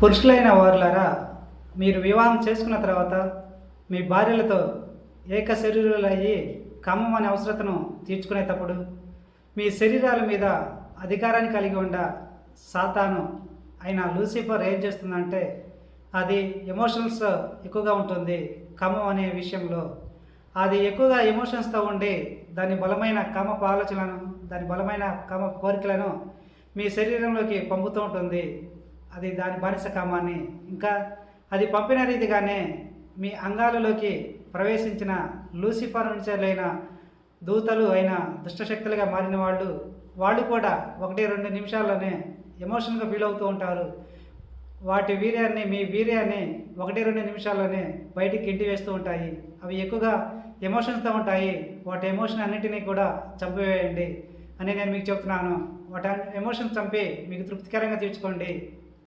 పురుషులైన వారులారా మీరు వివాహం చేసుకున్న తర్వాత మీ భార్యలతో ఏక శరీరులు అయ్యి కామం అనే అవసరతను తీర్చుకునేటప్పుడు మీ శరీరాల మీద అధికారాన్ని కలిగి ఉండ సాతాను అయిన లూసిఫర్ ఏం చేస్తుందంటే అది ఎమోషన్స్ ఎక్కువగా ఉంటుంది కామం అనే విషయంలో. అది ఎక్కువగా ఎమోషన్స్తో ఉండి దాని బలమైన కామపు ఆలోచనలను దాని బలమైన కామ కోరికలను మీ శరీరంలోకి పంపుతూ ఉంటుంది. అది దాని బానిస కామాన్ని ఇంకా అది పంపిన రీతిగానే మీ అంగాలలోకి ప్రవేశించిన లూసిఫర్ నుంచెలైన దూతలు అయిన దుష్టశక్తులుగా మారిన వాళ్ళు వాళ్ళు కూడా ఒకటి రెండు నిమిషాల్లోనే ఎమోషన్గా ఫీల్ అవుతూ ఉంటారు. వాటి వీర్యాన్ని మీ వీర్యాన్ని ఒకటి రెండు నిమిషాల్లోనే బయటికి ఇంటి వేస్తూ ఉంటాయి. అవి ఎక్కువగా ఎమోషన్స్తో ఉంటాయి. వాటి ఎమోషన్ అన్నింటినీ కూడా చంపివేయండి అని నేను మీకు చెప్తున్నాను. వాటి ఎమోషన్ చంపి మీకు తృప్తికరంగా తీర్చుకోండి.